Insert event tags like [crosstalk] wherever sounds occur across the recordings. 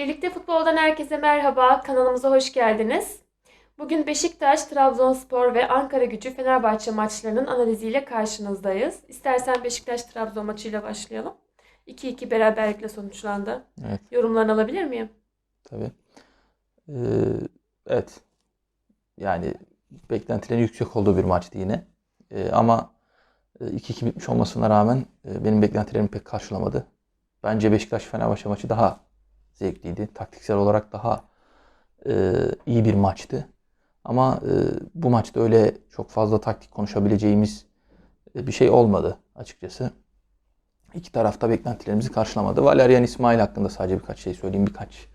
Birlikte futboldan herkese merhaba. Kanalımıza hoş geldiniz. Bugün Beşiktaş, Trabzonspor ve Ankara Gücü Fenerbahçe maçlarının analiziyle karşınızdayız. İstersen Beşiktaş-Trabzon maçıyla başlayalım. 2-2 beraberlikle sonuçlandı. Evet, Yorumlarını alabilir miyim? tabii. Ee, evet. Yani beklentilerin yüksek olduğu bir maçtı yine. Ee, ama e, 2-2 bitmiş olmasına rağmen e, benim beklentilerimi pek karşılamadı. Bence Beşiktaş-Fenerbahçe maçı daha zevkliydi. Taktiksel olarak daha e, iyi bir maçtı. Ama e, bu maçta öyle çok fazla taktik konuşabileceğimiz e, bir şey olmadı açıkçası. İki tarafta beklentilerimizi karşılamadı. Valerian İsmail hakkında sadece birkaç şey söyleyeyim. Birkaç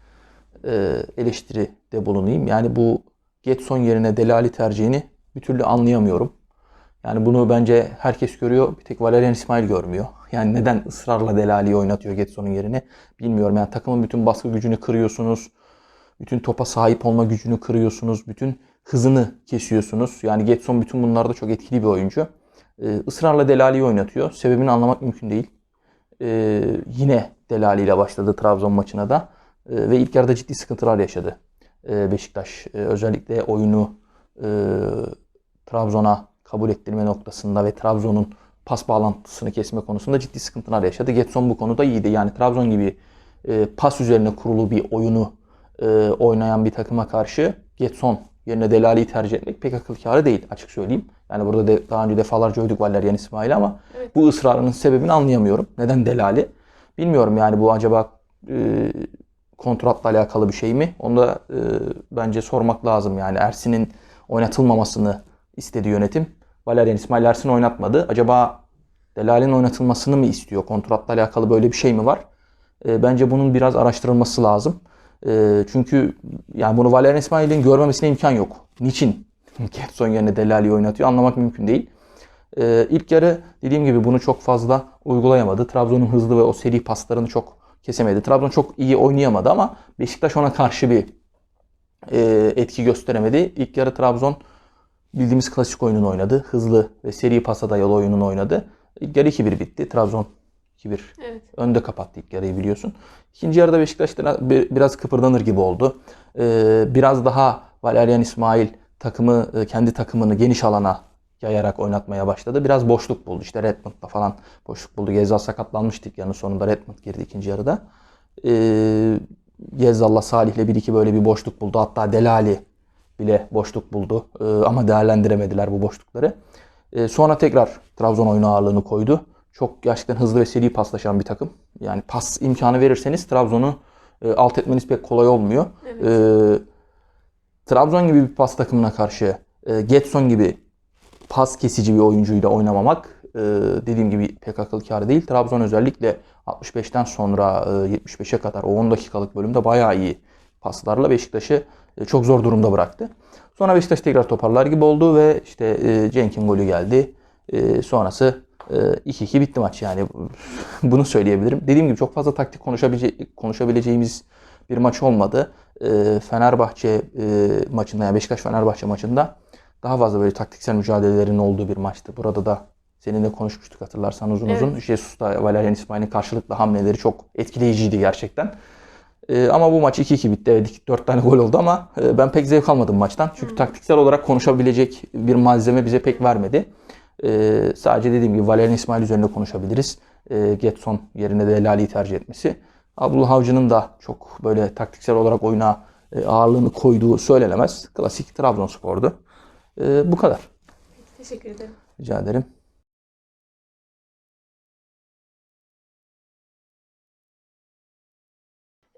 e, eleştiride bulunayım. Yani bu Getson yerine Delali tercihini bir türlü anlayamıyorum. Yani bunu bence herkes görüyor. Bir tek Valerian İsmail görmüyor. Yani neden ısrarla Delali'yi oynatıyor Getson'un yerine bilmiyorum. Yani takımın bütün baskı gücünü kırıyorsunuz. Bütün topa sahip olma gücünü kırıyorsunuz. Bütün hızını kesiyorsunuz. Yani Getson bütün bunlarda çok etkili bir oyuncu. Ee, ısrarla Delali'yi oynatıyor. Sebebini anlamak mümkün değil. Ee, yine Delali ile başladı Trabzon maçına da. Ee, ve ilk yarıda ciddi sıkıntılar yaşadı ee, Beşiktaş. Ee, özellikle oyunu e, Trabzon'a kabul ettirme noktasında ve Trabzon'un pas bağlantısını kesme konusunda ciddi sıkıntılar yaşadı. Getson bu konuda iyiydi. Yani Trabzon gibi e, pas üzerine kurulu bir oyunu e, oynayan bir takıma karşı Getson yerine Delali'yi tercih etmek pek akıl kârı değil açık söyleyeyim. Yani burada de, daha önce defalarca övdük Valerian İsmail ama Evet. bu ısrarının sebebini anlayamıyorum. Neden Delali? Bilmiyorum yani bu acaba e, kontratla alakalı bir şey mi? Onu da e, bence sormak lazım. Yani Ersin'in oynatılmamasını istedi yönetim. Valerian İsmail Ersin oynatmadı. Acaba Delali'nin oynatılmasını mı istiyor? Kontratla alakalı böyle bir şey mi var? E, bence bunun biraz araştırılması lazım. E, çünkü yani bunu Valerian İsmail'in görmemesine imkan yok. Niçin Getson [laughs] yerine Delali'yi oynatıyor? Anlamak mümkün değil. E, ilk yarı dediğim gibi bunu çok fazla uygulayamadı. Trabzon'un hızlı ve o seri paslarını çok kesemedi. Trabzon çok iyi oynayamadı ama Beşiktaş ona karşı bir e, etki gösteremedi. İlk yarı Trabzon bildiğimiz klasik oyununu oynadı. Hızlı ve seri pasa dayalı oyununu oynadı. İlk yarı 2-1 bitti. Trabzon 2-1 Evet. önde kapattı ilk yarıyı biliyorsun. İkinci yarıda Beşiktaş biraz kıpırdanır gibi oldu. Ee, biraz daha Valerian İsmail takımı e, kendi takımını geniş alana yayarak oynatmaya başladı. Biraz boşluk buldu. İşte Redmond'la falan boşluk buldu. Gezal sakatlanmıştı ilk yarının sonunda. Redmond girdi ikinci yarıda. Ee, Gezzal'la Salih'le bir iki böyle bir boşluk buldu. Hatta Delali bile boşluk buldu. Ee, ama değerlendiremediler bu boşlukları. Ee, sonra tekrar Trabzon oyunu ağırlığını koydu. Çok gerçekten hızlı ve seri paslaşan bir takım. Yani pas imkanı verirseniz Trabzon'u e, alt etmeniz pek kolay olmuyor. Evet. Ee, Trabzon gibi bir pas takımına karşı e, Getson gibi pas kesici bir oyuncuyla oynamamak e, dediğim gibi pek akıl kârı değil. Trabzon özellikle 65'ten sonra e, 75'e kadar o 10 dakikalık bölümde bayağı iyi paslarla Beşiktaş'ı çok zor durumda bıraktı. Sonra Beşiktaş tekrar toparlar gibi oldu ve işte e, Cenk'in golü geldi. E, sonrası e, 2-2 bitti maç yani. [laughs] Bunu söyleyebilirim. Dediğim gibi çok fazla taktik konuşabilece- konuşabileceğimiz bir maç olmadı. E, Fenerbahçe e, maçında yani Beşiktaş Fenerbahçe maçında daha fazla böyle taktiksel mücadelelerin olduğu bir maçtı. Burada da seninle konuşmuştuk hatırlarsan uzun Evet. uzun. Jesus'ta Valerian İsmail'in karşılıklı hamleleri çok etkileyiciydi gerçekten. E, ama bu maç 2-2 bitti. Evet 4 tane gol oldu ama e, ben pek zevk almadım maçtan. Çünkü taktiksel olarak konuşabilecek bir malzeme bize pek vermedi. E, sadece dediğim gibi Valerian İsmail üzerinde konuşabiliriz. E, Getson yerine de Lali'yi tercih etmesi. Abdullah Avcı'nın da çok böyle taktiksel olarak oyuna e, ağırlığını koyduğu söylenemez. Klasik Trabzonspor'du. E, bu kadar. Teşekkür ederim. Rica ederim.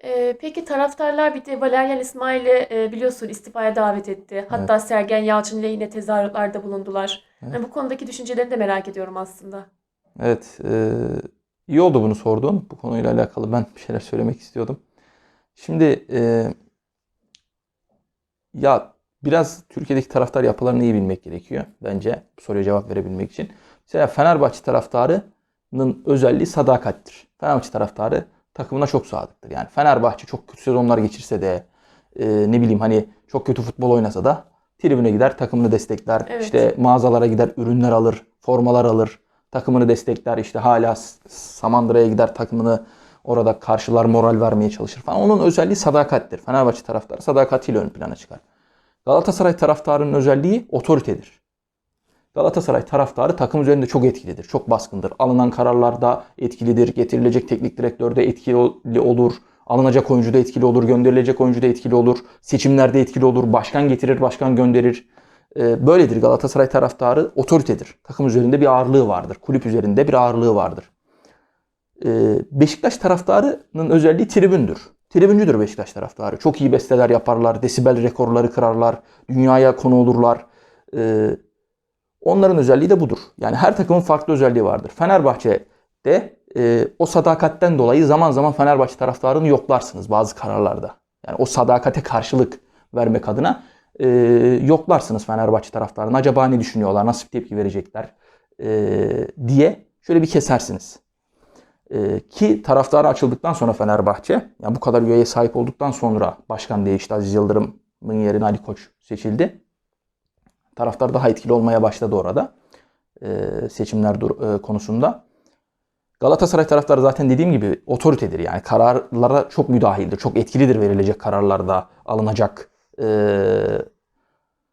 Ee, peki taraftarlar bir de Valerian İsmail'i e, biliyorsun istifaya davet etti. Hatta Sergen Yalçın ile yine tezahüratlarda bulundular. Yani bu konudaki düşüncelerini de merak ediyorum aslında. Evet, e, iyi oldu bunu sorduğun. Bu konuyla alakalı ben bir şeyler söylemek istiyordum. Şimdi e, ya biraz Türkiye'deki taraftar yapılarını iyi bilmek gerekiyor bence bu soruya cevap verebilmek için. Mesela Fenerbahçe taraftarının özelliği sadakattir. Fenerbahçe taraftarı takımına çok sadıktır. Yani Fenerbahçe çok kötü sezonlar geçirse de e, ne bileyim hani çok kötü futbol oynasa da tribüne gider, takımını destekler. Evet. İşte mağazalara gider, ürünler alır, formalar alır, takımını destekler. İşte hala Samandıra'ya gider, takımını Orada karşılar moral vermeye çalışır falan. Onun özelliği sadakattir. Fenerbahçe taraftarı sadakatiyle ön plana çıkar. Galatasaray taraftarının özelliği otoritedir. Galatasaray taraftarı takım üzerinde çok etkilidir, çok baskındır. Alınan kararlarda etkilidir, getirilecek teknik direktörde etkili olur, alınacak oyuncuda etkili olur, gönderilecek oyuncuda etkili olur, seçimlerde etkili olur, başkan getirir, başkan gönderir. Ee, Böyledir Galatasaray taraftarı otoritedir. Takım üzerinde bir ağırlığı vardır, kulüp üzerinde bir ağırlığı vardır. Ee, Beşiktaş taraftarının özelliği tribündür. Tribüncüdür Beşiktaş taraftarı. Çok iyi besteler yaparlar, desibel rekorları kırarlar, dünyaya konu olurlar. Onların özelliği de budur. Yani her takımın farklı özelliği vardır. Fenerbahçe'de e, o sadakatten dolayı zaman zaman Fenerbahçe taraftarını yoklarsınız bazı kararlarda. Yani o sadakate karşılık vermek adına e, yoklarsınız Fenerbahçe taraftarını. Acaba ne düşünüyorlar, nasıl bir tepki verecekler e, diye şöyle bir kesersiniz. E, ki taraftarı açıldıktan sonra Fenerbahçe, yani bu kadar üyeye sahip olduktan sonra başkan değişti. Aziz Yıldırım'ın yerine Ali Koç seçildi. Taraftar daha etkili olmaya başladı orada e, seçimler dur- e, konusunda. Galatasaray taraftarı zaten dediğim gibi otoritedir. Yani kararlara çok müdahildir. Çok etkilidir verilecek kararlarda alınacak e,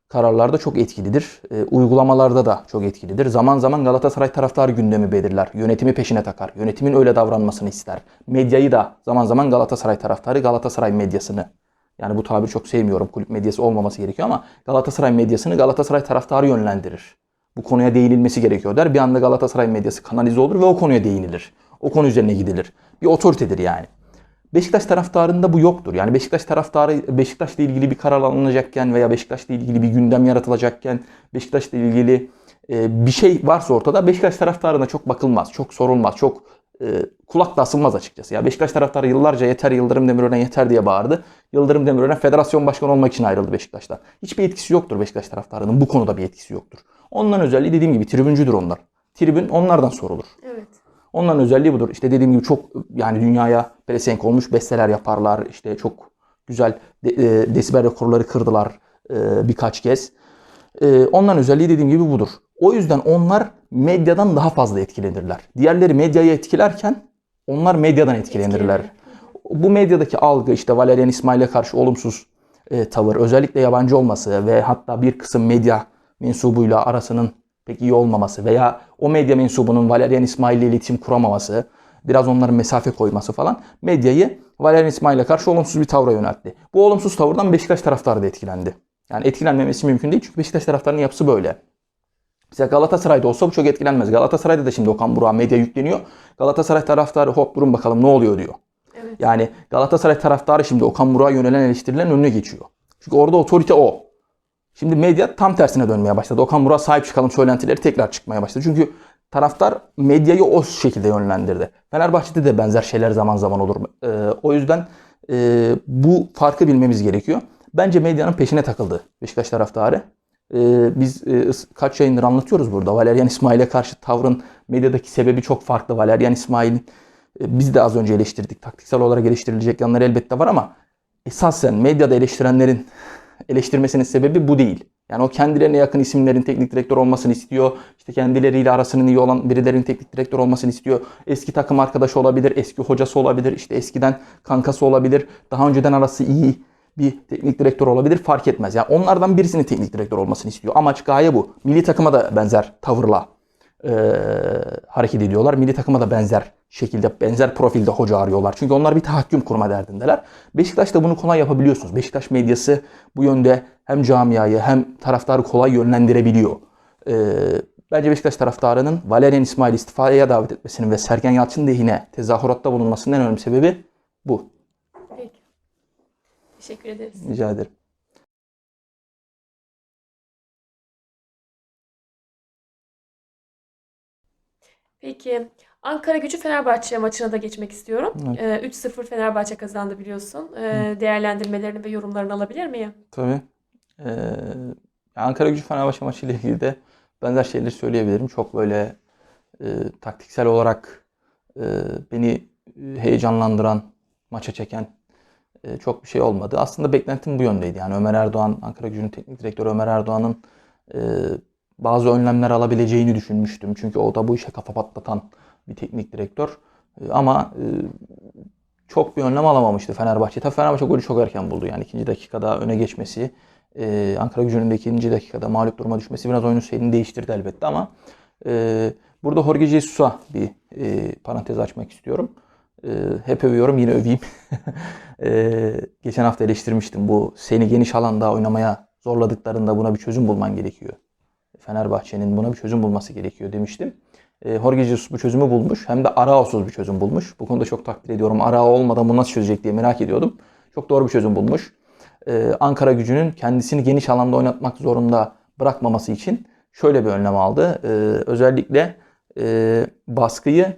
kararlarda çok etkilidir. E, uygulamalarda da çok etkilidir. Zaman zaman Galatasaray taraftarı gündemi belirler. Yönetimi peşine takar. Yönetimin öyle davranmasını ister. Medyayı da zaman zaman Galatasaray taraftarı Galatasaray medyasını yani bu tabiri çok sevmiyorum. Kulüp medyası olmaması gerekiyor ama Galatasaray medyasını Galatasaray taraftarı yönlendirir. Bu konuya değinilmesi gerekiyor der. Bir anda Galatasaray medyası kanalize olur ve o konuya değinilir. O konu üzerine gidilir. Bir otoritedir yani. Beşiktaş taraftarında bu yoktur. Yani Beşiktaş taraftarı Beşiktaş'la ilgili bir karar alınacakken veya Beşiktaş'la ilgili bir gündem yaratılacakken Beşiktaş'la ilgili e, bir şey varsa ortada Beşiktaş taraftarına çok bakılmaz, çok sorulmaz, çok kulak da asılmaz açıkçası. Ya Beşiktaş taraftarı yıllarca yeter Yıldırım Demirören yeter diye bağırdı. Yıldırım Demirören federasyon başkanı olmak için ayrıldı Beşiktaş'tan. Hiçbir etkisi yoktur Beşiktaş taraftarının. Bu konuda bir etkisi yoktur. Onların özelliği dediğim gibi tribüncüdür onlar. Tribün onlardan sorulur. Evet. Onların özelliği budur. İşte dediğim gibi çok yani dünyaya pelesenk olmuş besteler yaparlar. İşte çok güzel de, e, desibel rekorları kırdılar e, birkaç kez. E, onların özelliği dediğim gibi budur. O yüzden onlar medyadan daha fazla etkilenirler. Diğerleri medyayı etkilerken onlar medyadan etkilenirler. Bu medyadaki algı işte Valerian İsmail'e karşı olumsuz e, tavır, özellikle yabancı olması ve hatta bir kısım medya mensubuyla arasının pek iyi olmaması veya o medya mensubunun Valerian İsmail ile iletişim kuramaması, biraz onların mesafe koyması falan medyayı Valerian İsmail'e karşı olumsuz bir tavra yöneltti. Bu olumsuz tavırdan Beşiktaş taraftarı da etkilendi. Yani etkilenmemesi mümkün değil çünkü Beşiktaş taraftarının yapısı böyle. Mesela Galatasaray'da olsa bu çok etkilenmez. Galatasaray'da da şimdi Okan Burak'a medya yükleniyor. Galatasaray taraftarı hop durun bakalım ne oluyor diyor. Evet. Yani Galatasaray taraftarı şimdi Okan Burak'a yönelen eleştirilerin önüne geçiyor. Çünkü orada otorite o. Şimdi medya tam tersine dönmeye başladı. Okan Burak'a sahip çıkalım söylentileri tekrar çıkmaya başladı. Çünkü taraftar medyayı o şekilde yönlendirdi. Fenerbahçe'de de benzer şeyler zaman zaman olur. Ee, o yüzden e, bu farkı bilmemiz gerekiyor. Bence medyanın peşine takıldı Beşiktaş taraftarı. Ee, biz e, kaç yayındır anlatıyoruz burada. Valerian İsmail'e karşı tavrın medyadaki sebebi çok farklı. Valerian İsmail'in e, biz de az önce eleştirdik. Taktiksel olarak eleştirilecek yanları elbette var ama esasen medyada eleştirenlerin eleştirmesinin sebebi bu değil. Yani o kendilerine yakın isimlerin teknik direktör olmasını istiyor. İşte kendileriyle arasının iyi olan birilerinin teknik direktör olmasını istiyor. Eski takım arkadaşı olabilir, eski hocası olabilir, işte eskiden kankası olabilir. Daha önceden arası iyi bir teknik direktör olabilir fark etmez. Yani onlardan birisinin teknik direktör olmasını istiyor. Amaç gaye bu. Milli takıma da benzer tavırla e, hareket ediyorlar. Milli takıma da benzer şekilde, benzer profilde hoca arıyorlar. Çünkü onlar bir tahakküm kurma derdindeler. Beşiktaş'ta bunu kolay yapabiliyorsunuz. Beşiktaş medyası bu yönde hem camiayı hem taraftarı kolay yönlendirebiliyor. E, bence Beşiktaş taraftarının Valerian İsmail istifaya davet etmesinin ve Sergen Yalçın lehine tezahüratta bulunmasının en önemli sebebi bu. Teşekkür ederiz. Rica ederim. Peki Ankara Gücü Fenerbahçe maçına da geçmek istiyorum. Evet. Ee, 3-0 Fenerbahçe kazandı biliyorsun. Ee, değerlendirmelerini ve yorumlarını alabilir miyim? Tabii. Ee, Ankara Gücü Fenerbahçe maçı ile ilgili de benzer şeyleri söyleyebilirim. Çok böyle e, taktiksel olarak e, beni heyecanlandıran, maça çeken e, çok bir şey olmadı. Aslında beklentim bu yöndeydi. Yani Ömer Erdoğan, Ankara Gücü'nün teknik direktörü Ömer Erdoğan'ın e, bazı önlemler alabileceğini düşünmüştüm. Çünkü o da bu işe kafa patlatan bir teknik direktör. E, ama çok bir önlem alamamıştı Fenerbahçe. Tabii Fenerbahçe golü çok erken buldu. Yani ikinci dakikada öne geçmesi, Ankara gücünün de ikinci dakikada mağlup duruma düşmesi biraz oyunun seyrini değiştirdi elbette ama burada Jorge Jesus'a bir e, parantez açmak istiyorum. E, hep övüyorum yine öveyim. [laughs] E, geçen hafta eleştirmiştim bu seni geniş alanda oynamaya zorladıklarında buna bir çözüm bulman gerekiyor. Fenerbahçe'nin buna bir çözüm bulması gerekiyor demiştim. E, Jorge Jesus bu çözümü bulmuş. Hem de Araos'uz bir çözüm bulmuş. Bu konuda çok takdir ediyorum. Arao olmadan bunu nasıl çözecek diye merak ediyordum. Çok doğru bir çözüm bulmuş. E, Ankara gücünün kendisini geniş alanda oynatmak zorunda bırakmaması için şöyle bir önlem aldı. E, özellikle e, baskıyı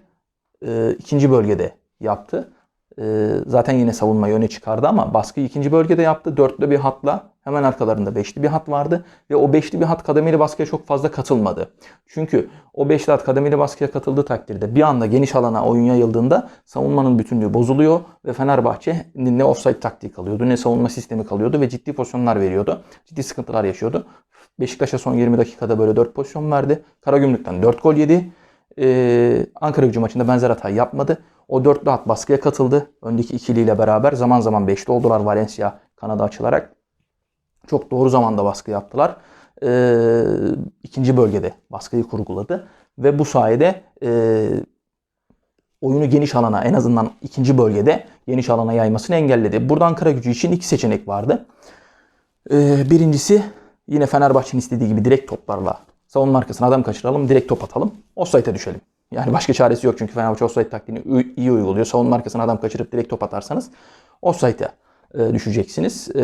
e, ikinci bölgede yaptı. E, zaten yine savunmayı öne çıkardı ama baskıyı ikinci bölgede yaptı. Dörtlü bir hatla hemen arkalarında beşli bir hat vardı. Ve o beşli bir hat kademeli baskıya çok fazla katılmadı. Çünkü o beşli hat kademeli baskıya katıldığı takdirde bir anda geniş alana oyun yayıldığında savunmanın bütünlüğü bozuluyor ve Fenerbahçe'nin ne offside taktiği kalıyordu ne savunma sistemi kalıyordu ve ciddi pozisyonlar veriyordu. Ciddi sıkıntılar yaşıyordu. Beşiktaş'a son 20 dakikada böyle 4 pozisyon verdi. Karagümrük'ten 4 gol yedi. Ee, Ankara gücü maçında benzer hatayı yapmadı. O dörtlü hat baskıya katıldı. Öndeki ikiliyle beraber zaman zaman beşli oldular Valencia kanada açılarak. Çok doğru zamanda baskı yaptılar. Ee, ikinci bölgede baskıyı kurguladı. Ve bu sayede e, oyunu geniş alana en azından ikinci bölgede geniş alana yaymasını engelledi. Burada Ankara gücü için iki seçenek vardı. Ee, birincisi yine Fenerbahçe'nin istediği gibi direkt toplarla savunma arkasına adam kaçıralım, direkt top atalım. Offside'e düşelim. Yani başka çaresi yok çünkü Fenerbahçe offside taktiğini iyi uyguluyor. Savunma arkasına adam kaçırıp direkt top atarsanız offside'e düşeceksiniz. E,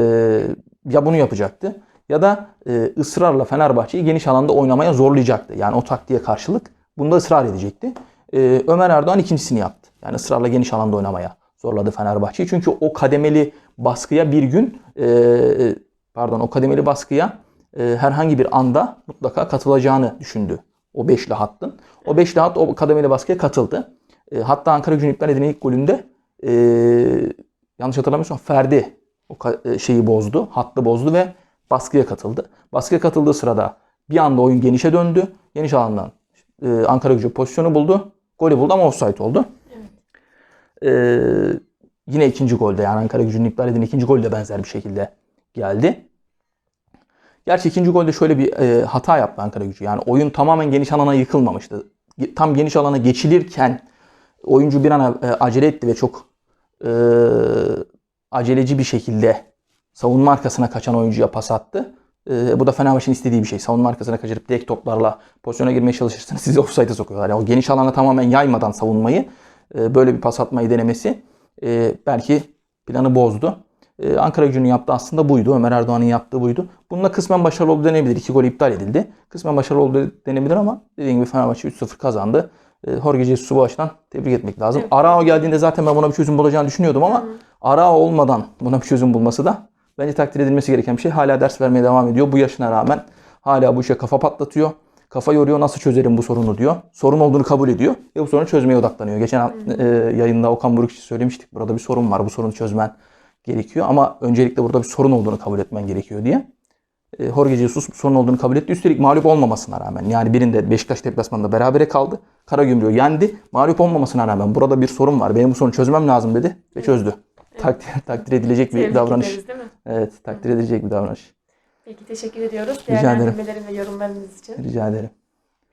ya bunu yapacaktı ya da e, ısrarla Fenerbahçe'yi geniş alanda oynamaya zorlayacaktı. Yani o taktiğe karşılık bunda ısrar edecekti. E, Ömer Erdoğan ikincisini yaptı. Yani ısrarla geniş alanda oynamaya zorladı Fenerbahçe'yi. Çünkü o kademeli baskıya bir gün pardon o kademeli baskıya herhangi bir anda mutlaka katılacağını düşündü o beşli hattın. O beşli hat o kademeli baskıya katıldı. E, hatta Ankara gücünün iptal edilen ilk golünde e, yanlış hatırlamıyorsam Ferdi o e, şeyi bozdu, hattı bozdu ve baskıya katıldı. Baskıya katıldığı sırada bir anda oyun genişe döndü. Geniş alandan e, Ankara gücü pozisyonu buldu. Golü buldu ama offside oldu. E, yine ikinci golde yani Ankara gücünün iptal edilen ikinci gol de benzer bir şekilde geldi. Gerçi ikinci golde şöyle bir e, hata yaptı Ankara gücü. Yani oyun tamamen geniş alana yıkılmamıştı. Tam geniş alana geçilirken oyuncu bir an e, acele etti ve çok e, aceleci bir şekilde savunma arkasına kaçan oyuncuya pas attı. E, bu da Fenerbahçe'nin istediği bir şey. Savunma arkasına kaçırıp direkt toplarla pozisyona girmeye çalışırsanız sizi [laughs] offside'e sokuyorlar. Yani o geniş alana tamamen yaymadan savunmayı e, böyle bir pas atmayı denemesi e, belki planı bozdu. E, Ankara gücünün yaptığı aslında buydu. Ömer Erdoğan'ın yaptığı buydu. Bununla kısmen başarılı oldu denebilir. İki gol iptal edildi. Kısmen başarılı oldu denebilir ama dediğim gibi Fenerbahçe 3-0 kazandı. E, Jorge Jesus'u bu açıdan tebrik etmek lazım. Evet. Arao geldiğinde zaten ben buna bir çözüm bulacağını düşünüyordum ama Arao olmadan buna bir çözüm bulması da bence takdir edilmesi gereken bir şey. Hala ders vermeye devam ediyor. Bu yaşına rağmen hala bu işe kafa patlatıyor. Kafa yoruyor nasıl çözerim bu sorunu diyor. Sorun olduğunu kabul ediyor ve bu sorunu çözmeye odaklanıyor. Geçen e, yayında Okan Buruk için söylemiştik. Burada bir sorun var. Bu sorunu çözmen gerekiyor ama öncelikle burada bir sorun olduğunu kabul etmen gerekiyor diye. E, Jorge Jesus sorun olduğunu kabul etti. Üstelik mağlup olmamasına rağmen yani birinde Beşiktaş deplasmanında berabere kaldı. Karagümrük'ü yendi. Mağlup olmamasına rağmen burada bir sorun var. Benim bu sorunu çözmem lazım dedi ve çözdü. Takdir, [laughs] takdir edilecek bir Tebrik davranış. ederiz, değil mi? Evet, takdir edilecek bir davranış. Peki teşekkür ediyoruz değerlendirmelerin ve yorumlarınız için. Rica ederim.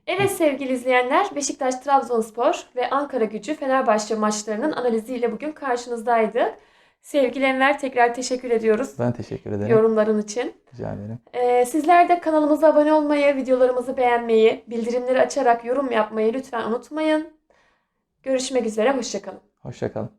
Evet sevgili izleyenler, Beşiktaş Trabzonspor ve Ankara Gücü Fenerbahçe maçlarının analiziyle bugün karşınızdaydı. Sevgili Enver tekrar teşekkür ediyoruz Ben teşekkür ederim. yorumların için. Rica ederim. Ee, sizler de kanalımıza abone olmayı, videolarımızı beğenmeyi, bildirimleri açarak yorum yapmayı lütfen unutmayın. Görüşmek üzere, hoşçakalın. Hoşçakalın.